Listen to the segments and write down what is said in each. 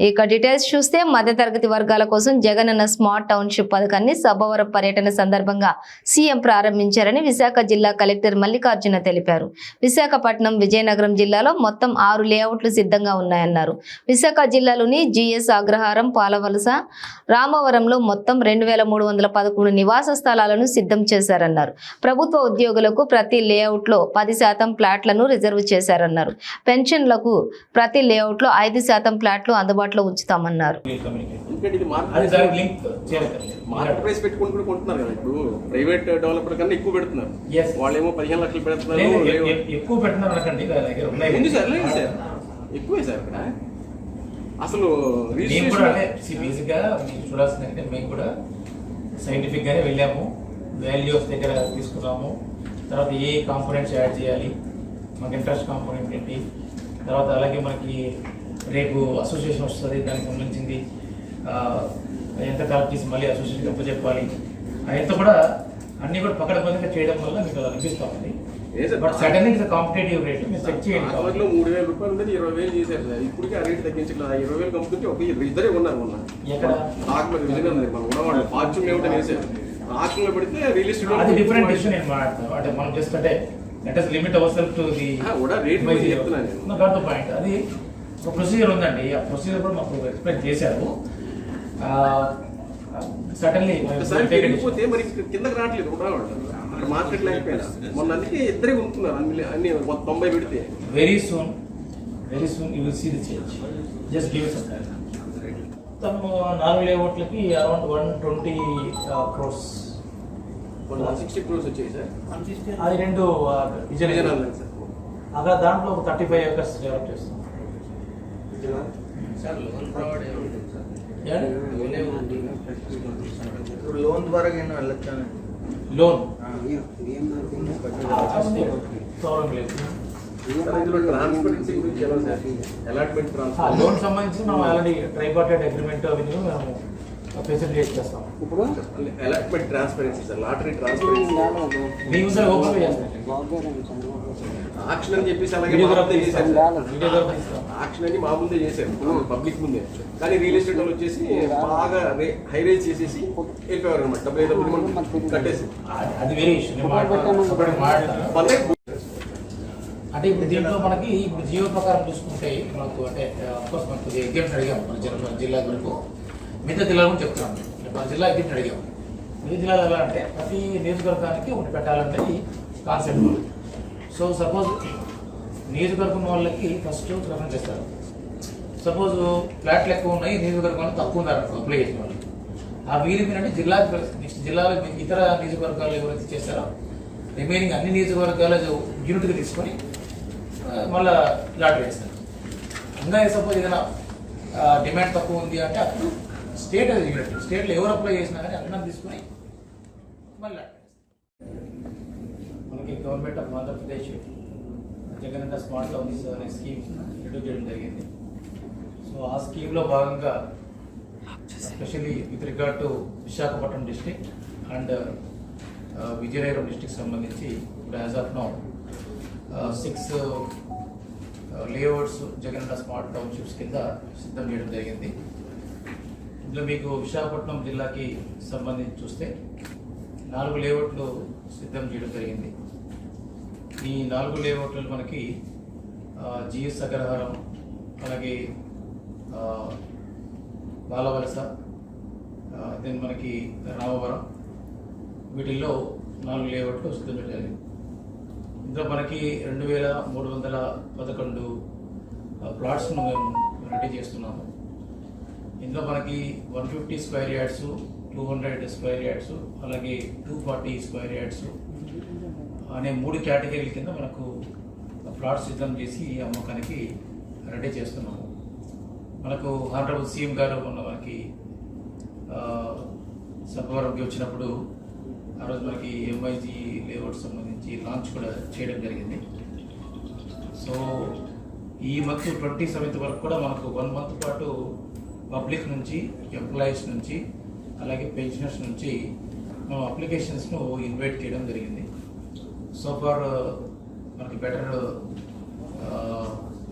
ఇక డీటెయిల్స్ చూస్తే మధ్యతరగతి వర్గాల కోసం జగనన్న స్మార్ట్ టౌన్షిప్ పథకాన్ని సభవరం పర్యటన సందర్భంగా సీఎం ప్రారంభించారని విశాఖ జిల్లా కలెక్టర్ మల్లికార్జున తెలిపారు. విశాఖపట్నం విజయనగరం జిల్లాలో మొత్తం ఆరు లేఅవుట్లు సిద్ధంగా ఉన్నాయన్నారు. విశాఖ జిల్లాలోని జిఎస్ అగ్రహారం పాలవలస రామవరంలో మొత్తం రెండు వేల మూడు వందల పదకొండు నివాస స్థలాలను సిద్ధం చేశారన్నారు. ప్రభుత్వ ఉద్యోగులకు ప్రతి లేఅవుట్లో పది శాతం ప్లాట్లను రిజర్వ్ చేశారన్నారు. పెన్షన్లకు ప్రతి లేఅవుట్లో ఐదు శాతం ప్లాట్లు అందుబాటులో ఉంచుతామన్నారు. ప్రైస్ పెట్టుకుని కూడా కొంటున్నారు కదా. ఇప్పుడు ప్రైవేట్ డెవలపర్ కన్నా ఎక్కువ పెడుతున్నారు. పదిహేను లక్షలు పెడుతున్నారు లేవు. ఎ- ఎక్కువ. ఉంది సార్ లేదు సార్. ఎక్కువే సార్ ఇక్కడ. అసలు మేము కూడా అంటే రిజిస్ట్రేషన్ బేసిక్గా మీరు చూడాల్సింది అంటే మేము కూడా సైంటిఫిక్ గానే వెళ్ళాము. వాల్యూస్ దగ్గర తీసుకున్నాము. తర్వాత ఏ కాంపోనెంట్స్ యాడ్ చేయాలి? మనకి ఇంట్రెస్ట్ కాంపోనెంట్ ఏంటి? తర్వాత అలాగే మనకి రేపు అసోసియేషన్ వస్తుంది దానికి సంబంధించింది ఎంత కలెక్ట్ చేసి మళ్ళీ అసోసియేషన్ గొప్ప చెప్పాలి అదంతా కూడా అన్ని కూడా పకడబందిగా చేయడం వల్ల మీకు అనిపిస్తా ఉంది? But sudden it's competitive rate మీరు చెక్ చేయండి మూడు వేల రూపాయలు ఉండేది ఇరవై వేలు చేశారు సార్. ఇప్పటికే ఆ రేట్ ఇరవై వేలు ఒక ఇద్దరు- ఉన్నారు మొన్న. ఎక్కడ? ఆకుల విజయనగరం దగ్గర మనం ఉన్నవాళ్ళు. ఫార్చ్యూన్ ఏమిటని వేసారు ఆకుల్లో పెడితే రియల్ ఎస్టేట్ అది డిఫరెంట్ ఇష్యూ నేను మాట్లాడతాను. అంటే మనం జస్ట్ అంటే let us limit our self to the ఆ, కూడా చెప్తున్నాను ద పాయింట్ అది ఒక ప్రొసీజర్ ఉందండి. ఆ ప్రొసీజర్ కూడా మాకు ఎక్స్ప్లెయిన్ చేశారు. సడన్లీ పెరిగిపోతే మరి కిందకి రావట్లేదు మార్కెట్ లేకపోయినా. మొన్న అందుకే ఇద్దరే ఉంటున్నారు అన్ని తొంభై పెడితే. Very soon very soon you will see the change just give some time తను నాలుగు లేఅవుట్లకి around one twenty crores one sixty crores వచ్చాయి సార్. అది రెండు విజయనగరం సార్. అక్కడ దాంట్లో ఒక థర్టీ ఫైవ్ ఎకర్స్ డెవలప్ చేస్తాం? ఇప్పుడు లోన్ ద్వారా కింద వెళ్ళొచ్చాను లోన్. లోన్ సంబంధించి మనం ఆల్రెడీ ట్రైపార్టెడ్ అగ్రిమెంట్ అవి మేము ఫెసిలిటేట్ చేస్తాం. Allotment transparency sir? Lottery transparency open చేస్తాం. ఆక్షన్ అని చెప్పేసి అలాగే ఆక్షన్ అని మామూలుగా చేశారు. పబ్లిక్ ముందే. కానీ రియల్ ఎస్టేట్ వాళ్ళు వచ్చేసి బాగా హై రేజ్ చేసేసి వెళ్ళిపోయారు అనమాట డబ్బులు ఏదో మనం కట్టేసి. అంటే ఇప్పుడు దీంట్లో మనకి ఇప్పుడు జియో ప్రకారం చూసుకుంటే మనకు అంటే అఫ్కోర్స్ మనకు ఎగ్జామ్స్ అడిగాము. మన జిల్లా వరకు మిగతా జిల్లా గురించి చెప్తున్నాను మన జిల్లా ఎగ్జామ్స్ అడిగాము. మిగతా జిల్లాలో ఎలా అంటే ప్రతి నియోజకవర్గానికి ఒకటి పెట్టాలన్నది కాన్సెప్ట్ సో సపోజ్ నియోజకవర్గం వాళ్ళకి ఫస్ట్ ప్రిఫరెన్స్ ఇస్తారు సపోజ్ ఫ్లాట్లు ఎక్కువ ఉన్నాయి నియోజకవర్గంలో తక్కువ ఉన్నారు అప్లై చేసిన వాళ్ళు. ఆ వీరి మీద అంటే జిల్లా నెక్స్ట్ జిల్లాలో ఇతర నియోజకవర్గాలు ఎవరైతే చేస్తారో? రిమైనింగ్ అన్ని నియోజకవర్గాలు యూనిట్గా తీసుకొని మళ్ళా లాట్ వేస్తారు ఇంకా సపోజ్ ఏదైనా డిమాండ్ తక్కువ ఉంది అంటే అప్పుడు స్టేట్ యూనిట్ స్టేట్లో ఎవరు అప్లై చేసినా కానీ అన్నం తీసుకొని మళ్ళీ మనకి government of Andhra Pradesh Jagananna smart towns అనే స్కీమ్ ఇంట్రడ్యూస్ చేయడం జరిగింది. సో ఆ స్కీమ్లో భాగంగా especially with regard to Visakhapatnam district and uh, Vizianagaram district సంబంధించి ఇప్పుడు as of now six layouts Jagananna smart townships కింద సిద్ధం చేయడం జరిగింది. ఇందులో మీకు విశాఖపట్నం జిల్లాకి సంబంధించి చూస్తే నాలుగు లేఅవుట్లు సిద్ధం చేయడం జరిగింది. ఈ నాలుగు లేఅవుట్లు మనకి జిఎస్ అగ్రహారం అలాగే బాలవలస దెన్ మనకి రామవరం. వీటిల్లో నాలుగు లేఅవుట్లు సిద్ధం చేయాలి. ఇందులో మనకి రెండు వేల మూడు వందల పదకొండు ప్లాట్స్ను మేము రెడీ చేస్తున్నాము. ఇందులో మనకి one fifty square yards two hundred square yards అలాగే టూ ఫార్టీ స్క్వేర్ యార్డ్స్ అనే మూడు కేటగిరీల కింద మనకు ప్లాట్ సిద్ధం చేసి అమ్మకానికి రెడీ చేస్తున్నాము. మనకు హానరబుల్ సీఎం గారు మొన్న మనకి సభవరంకి వచ్చినప్పుడు ఆ రోజు మనకి ఎంఐజీ లేఅవుట్ సంబంధించి లాంచ్ కూడా చేయడం జరిగింది. సో ఈ మంత్ ట్వంటీ సెవెంత్ వరకు కూడా మనకు వన్ మంత్ పాటు పబ్లిక్ నుంచి ఎంప్లాయీస్ నుంచి అలాగే పెన్షనర్స్ నుంచి మనం అప్లికేషన్స్ను ఇన్వైట్ చేయడం జరిగింది. సో ఫార్ uh, మనకి బెటర్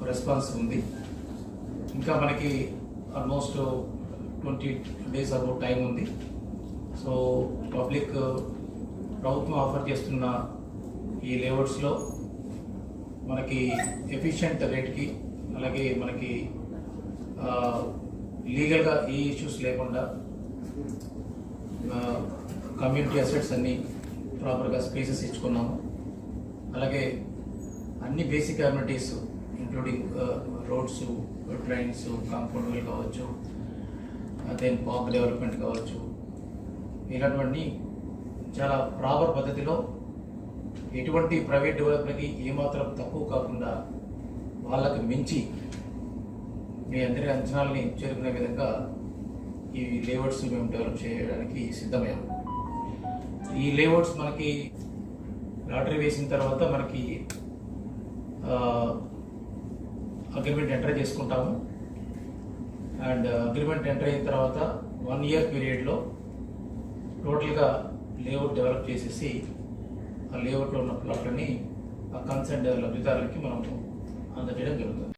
రెస్పాన్స్ uh, ఉంది. ఇంకా మనకి almost twenty days about time ఉంది. సో పబ్లిక్ uh, ప్రభుత్వం ఆఫర్ చేస్తున్న ఈ లేఅవుట్స్లో మనకి ఎఫిషియంట్ రేట్కి అలాగే మనకి లీగల్గా ఈ ఇష్యూస్ లేకుండా కమ్యూనిటీ అసెట్స్ అన్నీ ప్రాపర్గా స్పేసెస్ ఇచ్చుకున్నాము. అలాగే అన్ని basic amenities including roads drains compound కావచ్చు దెన్ పాప్ డెవలప్మెంట్ కావచ్చు. ఇలాంటివన్నీ చాలా ప్రాపర్ పద్ధతిలో ఎటువంటి ప్రైవేట్ డెవలపర్కి ఏమాత్రం తక్కువ కాకుండా వాళ్ళకు మించి మీ అందరి అంచనాలని చేరుకునే విధంగా ఈ లేఅవుట్స్ మేము డెవలప్ చేయడానికి సిద్ధమయ్యాము ఈ లేఅవుట్స్ మనకి లాటరీ వేసిన తర్వాత మనకి అగ్రిమెంట్ ఎంటర్ చేసుకుంటాము. అండ్ అగ్రిమెంట్ ఎంటర్ అయిన తర్వాత వన్ ఇయర్ పీరియడ్లో టోటల్గా లేఅవుట్ డెవలప్ చేసేసి ఆ లేఅవుట్లో ఉన్న ప్లాట్లని ఆ కన్సర్న్ లబ్ధిదారులకి మనము అందజేయడం జరుగుతుంది.